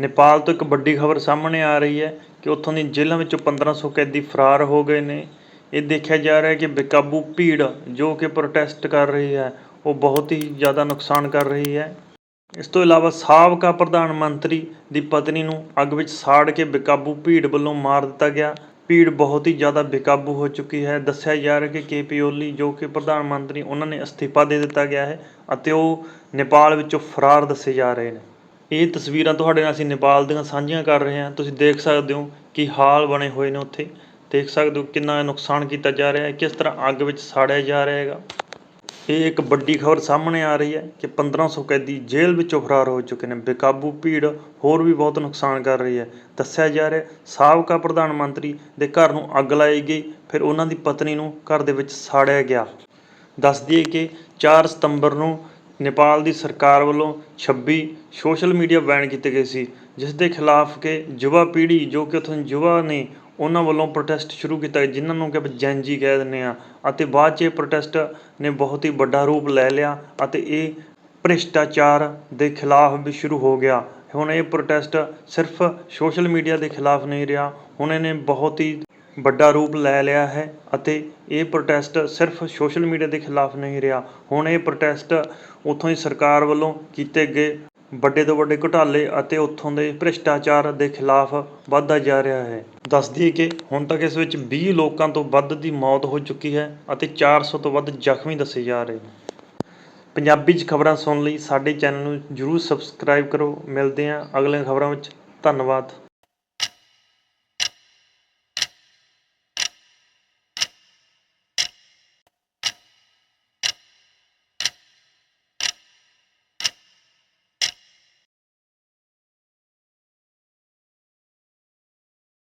ਨੇਪਾਲ ਤੋਂ ਇੱਕ ਵੱਡੀ ਖਬਰ ਸਾਹਮਣੇ ਆ ਰਹੀ ਹੈ ਕਿ ਉੱਥੋਂ ਦੀ ਜੇਲ੍ਹਾਂ ਵਿੱਚੋਂ 1500 ਕੈਦੀ ਫਰਾਰ ਹੋ ਗਏ ਨੇ। ਇਹ ਦੇਖਿਆ ਜਾ ਰਿਹਾ ਕਿ ਬੇਕਾਬੂ ਭੀੜ ਜੋ ਕਿ ਪ੍ਰੋਟੈਸਟ ਕਰ ਰਹੀ ਹੈ, ਉਹ ਬਹੁਤ ਹੀ ਜ਼ਿਆਦਾ ਨੁਕਸਾਨ ਕਰ ਰਹੀ ਹੈ। ਇਸ ਤੋਂ ਇਲਾਵਾ ਸਾਬਕਾ ਪ੍ਰਧਾਨ ਮੰਤਰੀ ਦੀ ਪਤਨੀ ਨੂੰ ਅੱਗ ਵਿੱਚ ਸਾੜ ਕੇ ਬੇਕਾਬੂ ਭੀੜ ਵੱਲੋਂ ਮਾਰ ਦਿੱਤਾ ਗਿਆ। ਭੀੜ ਬਹੁਤ ਹੀ ਜ਼ਿਆਦਾ ਬੇਕਾਬੂ ਹੋ ਚੁੱਕੀ ਹੈ। ਦੱਸਿਆ ਜਾ ਰਿਹਾ ਕਿ ਕੇਪੀ ਓਲੀ, ਜੋ ਕਿ ਪ੍ਰਧਾਨ ਮੰਤਰੀ, ਉਹਨਾਂ ਨੇ ਅਸਤੀਫਾ ਦੇ ਦਿੱਤਾ ਗਿਆ ਹੈ ਅਤੇ ਉਹ ਨੇਪਾਲ ਵਿੱਚੋਂ ਫਰਾਰ ਦੱਸੇ ਜਾ ਰਹੇ ਨੇ। ਇਹ ਤਸਵੀਰਾਂ ਤੁਹਾਡੇ ਨਾਲ ਅਸੀਂ ਨੇਪਾਲ ਦੀਆਂ ਸਾਂਝੀਆਂ ਕਰ ਰਹੇ ਹਾਂ। ਤੁਸੀਂ ਦੇਖ ਸਕਦੇ ਹੋ ਕਿ ਹਾਲ ਬਣੇ ਹੋਏ ਨੇ ਉੱਥੇ। ਦੇਖ ਸਕਦੇ ਹੋ ਕਿੰਨਾ ਨੁਕਸਾਨ ਕੀਤਾ ਜਾ ਰਿਹਾ ਹੈ, ਕਿਸ ਤਰ੍ਹਾਂ ਅੱਗ ਵਿੱਚ ਸਾੜਿਆ ਜਾ ਰਿਹਾ ਹੈਗਾ। ਇਹ ਇੱਕ ਵੱਡੀ ਖਬਰ ਸਾਹਮਣੇ ਆ ਰਹੀ ਹੈ ਕਿ 1500 ਕੈਦੀ ਜੇਲ੍ਹ ਵਿੱਚੋਂ ਫਰਾਰ ਹੋ ਚੁੱਕੇ ਨੇ। ਬੇਕਾਬੂ ਭੀੜ ਹੋਰ ਵੀ ਬਹੁਤ ਨੁਕਸਾਨ ਕਰ ਰਹੀ ਹੈ। ਦੱਸਿਆ ਜਾ ਰਿਹਾ ਸਾਬਕਾ ਪ੍ਰਧਾਨ ਮੰਤਰੀ ਦੇ ਘਰ ਨੂੰ ਅੱਗ ਲਾਈ ਗਈ, ਫਿਰ ਉਹਨਾਂ ਦੀ ਪਤਨੀ ਨੂੰ ਘਰ ਦੇ ਵਿੱਚ ਸਾੜਿਆ ਗਿਆ। ਦੱਸ ਦਈਏ ਕਿ 4 ਸਤੰਬਰ ਨੂੰ ਨੇਪਾਲ ਦੀ ਸਰਕਾਰ ਵੱਲੋਂ 26 ਸੋਸ਼ਲ ਮੀਡੀਆ ਬੈਨ ਕੀਤੇ ਗਏ ਸੀ ਜਿਸ ਦੇ ਖਿਲਾਫ ਕਿ ਯੁਵਾ ਪੀੜ੍ਹੀ ਜੋ ਕਿ ਉੱਥੋਂ ਯੁਵਾ ਨੇ ਉਹਨਾਂ ਵੱਲੋਂ ਪ੍ਰੋਟੈਸਟ ਸ਼ੁਰੂ ਕੀਤਾ ਗਿਆ, ਜਿਨ੍ਹਾਂ ਨੂੰ ਕਿ ਆਪਾਂ ਜੈਨਜੀ ਕਹਿ ਦਿੰਦੇ ਆ ਅਤੇ ਬਾਅਦ 'ਚ ਇਹ ਪ੍ਰੋਟੈਸਟ ਨੇ ਬਹੁਤ ਹੀ ਵੱਡਾ ਰੂਪ ਲੈ ਲਿਆ ਅਤੇ ਇਹ ਭ੍ਰਿਸ਼ਟਾਚਾਰ ਦੇ ਖਿਲਾਫ ਵੀ ਸ਼ੁਰੂ ਹੋ ਗਿਆ। ਹੁਣ ਇਹ ਪ੍ਰੋਟੈਸਟ ਸਿਰਫ ਸੋਸ਼ਲ ਮੀਡੀਆ ਦੇ ਖਿਲਾਫ ਨਹੀਂ ਰਿਹਾ ਹੁਣ ਇਹਨੇ ਬਹੁਤ ਹੀ ਵੱਡਾ ਰੂਪ ਲੈ ਲਿਆ ਹੈ ਅਤੇ ਇਹ ਪ੍ਰੋਟੈਸਟ ਸਿਰਫ ਸੋਸ਼ਲ ਮੀਡੀਆ ਦੇ ਖਿਲਾਫ ਨਹੀਂ ਰਿਹਾ। ਹੁਣ ਇਹ ਪ੍ਰੋਟੈਸਟ ਉੱਥੋਂ ਦੀ ਸਰਕਾਰ ਵੱਲੋਂ ਕੀਤੇ ਗਏ ਵੱਡੇ ਤੋਂ ਵੱਡੇ ਘੁਟਾਲੇ ਅਤੇ ਉੱਥੋਂ ਦੇ ਭ੍ਰਿਸ਼ਟਾਚਾਰ ਦੇ ਖਿਲਾਫ ਵੱਧਦਾ ਜਾ ਰਿਹਾ ਹੈ। ਦੱਸ ਦਈਏ ਕਿ ਹੁਣ ਤੱਕ ਇਸ ਵਿੱਚ 20 ਲੋਕਾਂ ਤੋਂ ਵੱਧ ਦੀ ਮੌਤ ਹੋ ਚੁੱਕੀ ਹੈ ਅਤੇ 400 ਤੋਂ ਵੱਧ ਜ਼ਖਮੀ ਦੱਸੇ ਜਾ ਰਹੇ ਨੇ। ਪੰਜਾਬੀ 'ਚ ਖਬਰਾਂ ਸੁਣਨ ਲਈ ਸਾਡੇ ਚੈਨਲ ਨੂੰ ਜਰੂਰ ਸਬਸਕ੍ਰਾਈਬ ਕਰੋ। ਮਿਲਦੇ ਹਾਂ ਅਗਲੀਆਂ ਖਬਰਾਂ ਵਿੱਚ। ਧੰਨਵਾਦ।